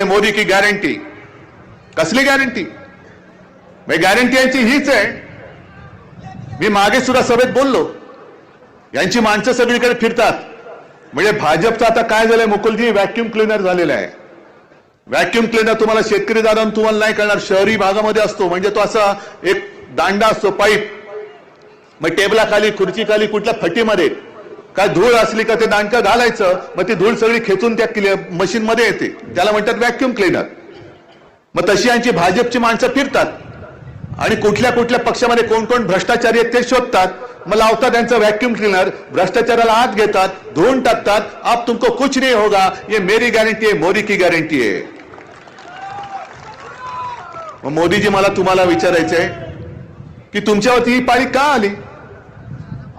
मोदी की गॅरंटी. कसली guarantee? Guarantee यांची हीच आहे. मी मागे सुद्धा सभेत बोललो. यांची माणसं सगळीकडे फिरतात. म्हणजे भाजपचं आता काय झालंय मुकुलजी? व्हॅक्युम क्लिनर झालेलं आहे. व्हॅक्युम क्लिनर तुम्हाला शेतकरी दादा तुम्हाला नाही करणार. शहरी भागामध्ये असतो. म्हणजे तो असा एक दांडा असतो पाईप. मग टेबलाखाली खुर्चीखाली कुठल्या फटीमध्ये काय धूळ असली का ते दांडकं घालायचं? मग ती धूळ सगळी खेचून त्या मशीन मध्ये येते. त्याला म्हणतात व्हॅक्युम क्लिनर मग तशी यांची भाजपची माणसं फिरतात. आणि कुठल्या कुठल्या पक्षामध्ये कोण कोण भ्रष्टाचारी आहेत ते शोधतात. मग लावतात त्यांचं व्हॅक्युम क्लिनर भ्रष्टाचाराला आत घेतात धुवून टाकतात. आप तुमको कुछ नहीं होगा. ये मेरी गॅरंटी आहे मोदी की गॅरंटी आहे मग मोदीजी मला तुम्हाला विचारायचंय की तुमच्यावरती ही पाळी का आली?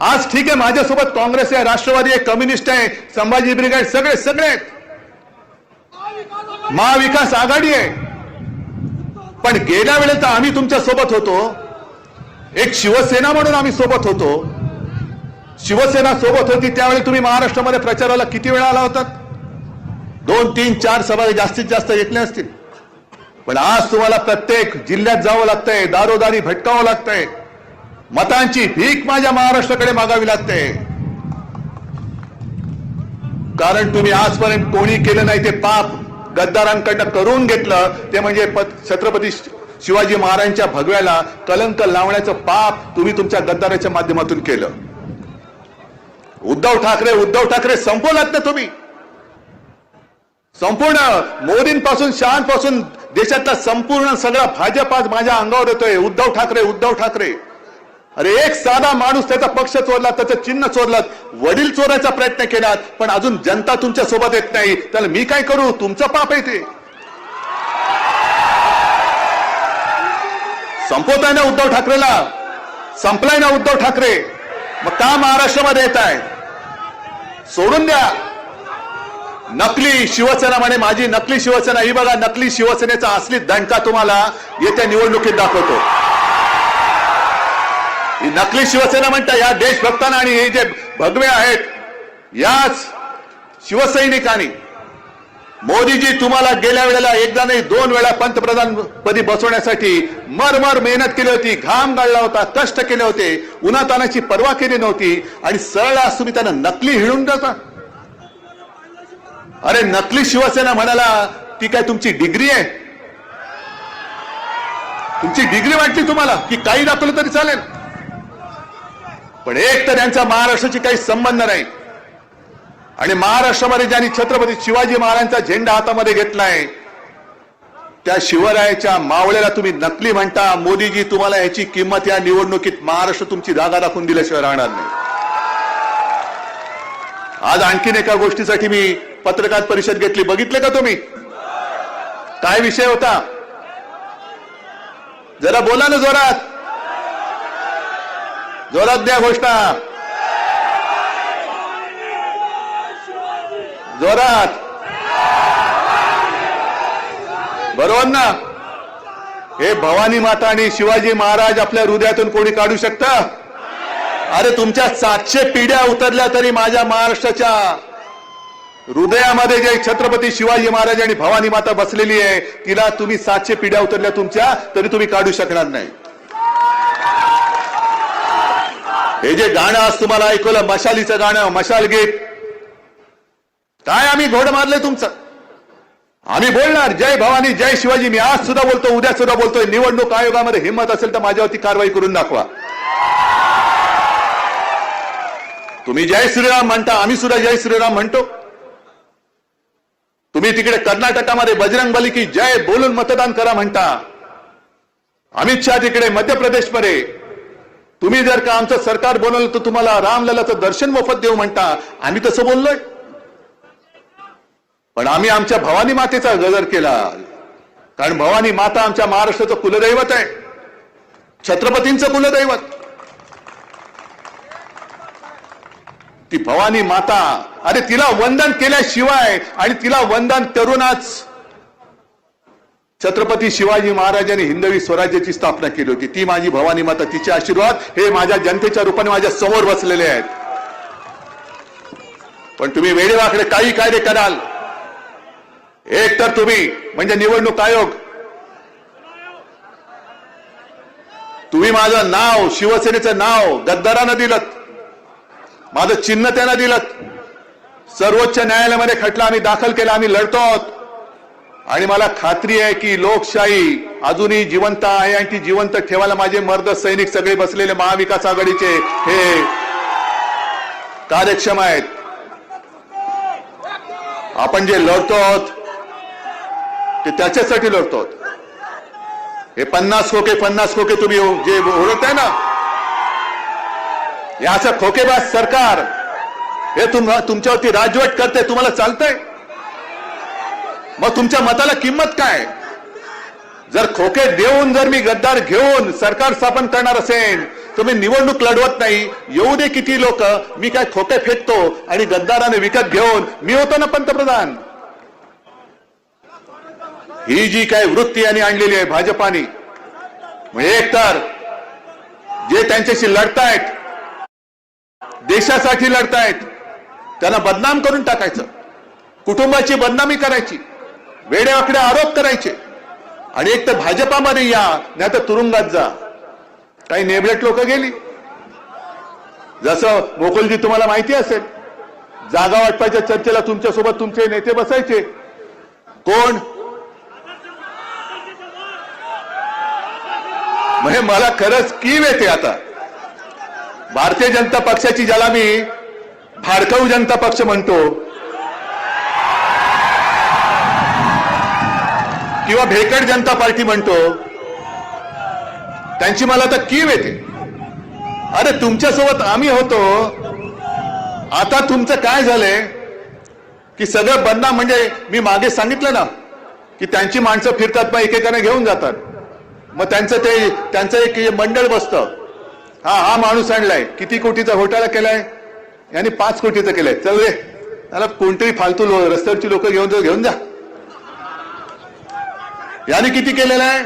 आज ठीक आहे माझ्यासोबत काँग्रेस आहे राष्ट्रवादी आहे कम्युनिस्ट आहे संभाजी ब्रिगेड सगळे सगळे. आहेत. महाविकास आघाडी आहे. पण गेल्या वेळेला तर आम्ही तुमच्यासोबत होतो. एक शिवसेना म्हणून आम्ही सोबत होतो. शिवसेना सोबत होती त्यावेळी तुम्ही महाराष्ट्रामध्ये प्रचाराला किती वेळा आला होतात? दोन तीन चार सभा जास्तीत जास्त घेतल्या असतील. पण आज तुम्हाला प्रत्येक जिल्ह्यात जावं लागतंय दारोदारी भटकावं लागतंय. मतांची भीक माझ्या महाराष्ट्राकडे मागावी लागते. कारण तुम्ही आजपर्यंत कोणी केलं नाही ते पाप गद्दारांकडनं करून घेतलं. ते म्हणजे छत्रपती शिवाजी महाराजांच्या भगव्याला कलंक लावण्याचं पाप तुम्ही तुमच्या गद्दाराच्या माध्यमातून केलं. उद्धव ठाकरे उद्धव ठाकरे संपवलात ना तुम्ही. संपूर्ण मोदींपासून शहांपासून देशातला संपूर्ण सगळा भाजप आज माझ्या अंगावर येतोय. उद्धव ठाकरे उद्धव ठाकरे. अरे एक साधा माणूस त्याचा पक्ष चोरला त्याचं चिन्ह चोरलं वडील चोरायचा प्रयत्न केला पण अजून जनता तुमच्यासोबत येत नाही. त्याला मी काय करू? तुमचं पाप आहे ते. संपवताय ना उद्धव ठाकरेला? संपलाय ना उद्धव ठाकरे? मग का महाराष्ट्रामध्ये येत आहे सोडून द्या. नकली शिवसेना म्हणे माझी नकली शिवसेना. ही बघा नकली शिवसेनेचा असली दणका तुम्हाला येत्या निवडणुकीत दाखवतो. ही नकली शिवसेना म्हणता या देशभक्तांना आणि हे जे भगवे आहेत याच शिवसैनिकांनी. मोदीजी तुम्हाला गेल्या वेळेला एकदा नाही दोन वेळा पंतप्रधान पदी बसवण्यासाठी मरमर मेहनत केली होती घाम गाळला होता कष्ट केले होते उन्हातानाची पर्वा केली नव्हती आणि सरळ आज तुम्ही त्यांना नकली हिळून जाता अरे नकली शिवसेना म्हणाला ती काय तुमची डिग्री आहे? तुमची डिग्री वाटली तुम्हाला? की काही दाखवलं तरी चालेल? पण एक तर त्यांचा महाराष्ट्राची काही संबंध नाही. आणि महाराष्ट्रामध्ये ज्यांनी छत्रपती शिवाजी महाराजांचा झेंडा हातामध्ये घेतलाय त्या शिवरायाच्या मावळ्याला तुम्ही नकली म्हणता. मोदीजी तुम्हाला याची किंमत या निवडणुकीत महाराष्ट्र तुमची जागा दाखवून दिल्याशिवाय राहणार नाही. आज आणखीन एका गोष्टीसाठी मी पत्रकार परिषद घेतली. बघितले का तुम्ही? काय विषय होता? जरा बोला ना जोरात. जोरात द्या घोषणा. जोरात. बरोबर ना? हे भवानी माता आणि शिवाजी महाराज आपल्या हृदयातून कोणी काढू शकतं? अरे तुमच्या सातशे पिढ्या उतरल्या तरी माझ्या महाराष्ट्राच्या हृदयामध्ये जे छत्रपती शिवाजी महाराज आणि भवानी माता बसलेली आहे तिला तुम्ही सातशे पिढ्या उतरल्या तुमच्या तरी तुम्ही काढू शकणार नाही. हे जे गाणं आज तुम्हाला ऐकवलं मशालीचं गाणं मशाल गीत. काय आम्ही घोड मारले तुमचं? आम्ही बोलणार जय भवानी जय शिवाजी. मी आज सुद्धा बोलतो उद्या सुद्धा बोलतोय. निवडणूक आयोगामध्ये हिंमत असेल तर माझ्यावरती कारवाई करून दाखवा. तुम्ही जय श्रीराम म्हणता आम्ही सुद्धा जय श्रीराम म्हणतो. तुम्ही तिकडे कर्नाटकामध्ये बजरंग बली की जय बोलून मतदान करा म्हणता. अमित शहा तिकडे मध्य प्रदेशमध्ये तुम्ही जर का आमचं सरकार बनवलं तर तुम्हाला रामललाचं दर्शन मोफत देऊ म्हणता. आम्ही तसं बोललोय. पण आम्ही आमच्या भवानी मातेचा गजर केला. कारण भवानी माता आमच्या महाराष्ट्राचं कुलदैवत आहे. छत्रपतींचं कुलदैवत. ती भवानी माता अरे तिला वंदन केल्याशिवाय आणि तिला वंदन करूनच छत्रपती शिवाजी महाराजांनी हिंदवी स्वराज्याची स्थापना केली होती. ती माझी भवानी माता तिचे आशीर्वाद हे माझ्या जनतेच्या रूपाने माझ्यासमोर बसलेले आहेत. पण तुम्ही वेळेवाकडे काही कायदे कराल. एक तर तुम्ही म्हणजे निवडणूक आयोग. तुम्ही माझं नाव शिवसेनेचं नाव गद्दारांना दिलं माझं चिन्ह त्यांना दिलं सर्वोच्च न्यायालयामध्ये खटला आम्ही दाखल केला आम्ही लढतो आहोत. आणि मला खात्री आहे की लोकशाही अजूनही जिवंत आहे आणि ती जिवंत ठेवायला माझे मर्द सैनिक सगळे बसलेले महाविकास आघाडीचे हे कार्यक्षम आहेत. आपण जे लढतो आहोत ते त्याच्यासाठी लढतो आहोत. हे पन्नास खोके पन्नास खोके तुम्ही जे ओळखताय ना हे असं खोकेबाज सरकार हे तुम तुमच्यावरती राजवट करते तुम्हाला चालतंय? मग तुमच्या मताला किंमत काय? जर खोके देऊन जर मी गद्दार घेऊन सरकार स्थापन करणार असेल तर मी निवडणूक लढवत नाही येऊ दे किती लोक मी काय खोके फेकतो आणि गद्दाराने विकत घेऊन मी होतो ना पंतप्रधान? ही जी काय वृत्ती यांनी आणलेली आहे भाजपाने म्हणजे एक जे त्यांच्याशी लढतायत देशासाठी लढतायत त्यांना बदनाम करून टाकायचं. कुटुंबाची बदनामी करायची. वेड्यावाकडे आरोप करायचे. आणि एक तर भाजपामध्ये या नाही तर तुरुंगात जा. काही नेबलेट लोक गेली. जसं मोकुलजी तुम्हाला माहिती असेल जागा वाटपाच्या चर्चेला तुमच्यासोबत तुमचे नेते बसायचे. कोण? म्हणजे मला खरंच कीव येते आता. भारतीय जनता पक्षाची ज्याला मी भाडकाऊ जनता पक्ष म्हणतो किंवा भेकड जनता पार्टी म्हणतो त्यांची मला आता कीव येते. अरे तुमच्यासोबत आम्ही होतो. आता तुमचं काय झालंय? की सगळं बदनाम म्हणजे मी मागे सांगितलं ना की त्यांची माणसं फिरतात मग एकेकाने घेऊन जातात. मग त्यांचं ते त्यांचं एक मंडळ बसतं. हा हा माणूस आणलाय. किती कोटीचा घोटाळा केलाय? यांनी पाच कोटीचा केलाय. चल रे त्याला कोणतरी फालतू लो रस्त्यावरची लोक घेऊन जा घेऊन जा. यांनी किती केलेलं आहे?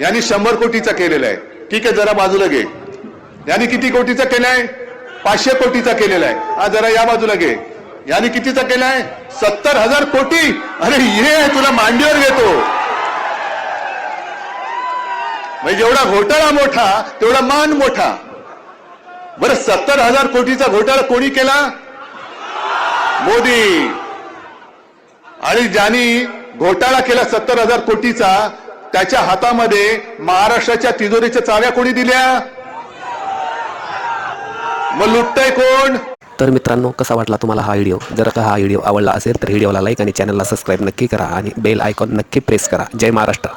यांनी शंभर कोटीचा केलेला आहे. ठीक आहे जरा बाजूला घे. यांनी किती कोटीचा केलाय? पाचशे कोटीचा केलेला आहे. हा जरा या बाजूला घे. यांनी कितीचा केलाय? सत्तर हजार कोटी. अरे ये तुला मांडीवर घेतो. म्हणजे जेवढा घोटाळा मोठा तेवढा मान मोठा. बरं सत्तर हजार कोटीचा घोटाळा कोणी केला? मोदी. आणि ज्यांनी घोटाळा केला सत्तर हजार कोटीचा त्याच्या हातामध्ये महाराष्ट्राच्या तिजोरीच्या चाव्या कोणी दिल्या? मग लुटतय कोण? तर मित्रांनो कसा वाटला तुम्हाला हा व्हिडिओ? जर का हा व्हिडिओ आवडला असेल तर व्हिडिओला लाईक आणि चॅनलला सबस्क्राईब नक्की करा आणि बेल आयकॉन नक्की प्रेस करा. जय महाराष्ट्र.